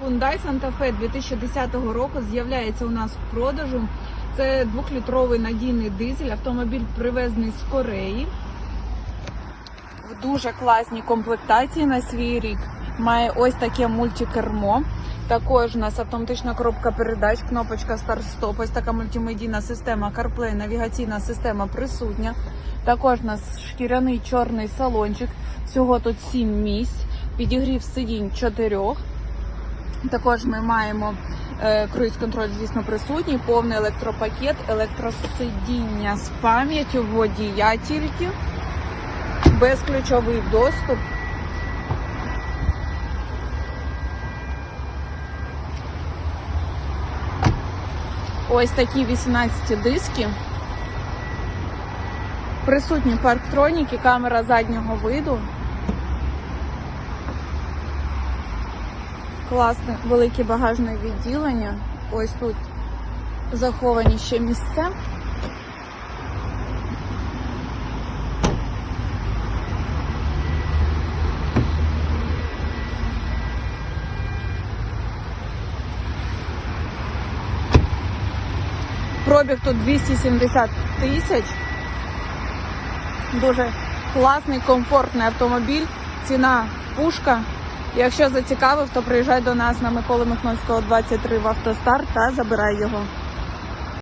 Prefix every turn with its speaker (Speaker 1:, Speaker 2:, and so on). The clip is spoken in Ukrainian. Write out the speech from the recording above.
Speaker 1: Hyundai Santa Fe 2010 року з'являється у нас в продажу. Це двохлітровий надійний дизель. Автомобіль привезений з Кореї. В дуже класній комплектації на свій рік. Має ось таке мультикермо. Також у нас автоматична коробка передач, кнопочка старт-стоп, ось така мультимедійна система CarPlay, навігаційна система присутня. Також у нас шкіряний чорний салончик. Всього тут 7 місць. Підігрів сидінь 4. Також ми маємо е, круїз-контроль, звісно, присутній, повний електропакет, електросидіння з пам'яттю, водія тільки, безключовий доступ. Ось такі 18 диски. Присутні парктроніки, камера заднього виду. Класне велике багажне відділення. Ось тут заховані ще місця. Пробіг тут 270 тисяч. Дуже класний, комфортний автомобіль. Ціна пушка. Якщо зацікавив, то приїжджай до нас на Миколи Михновського 23 в автостар та забирай його.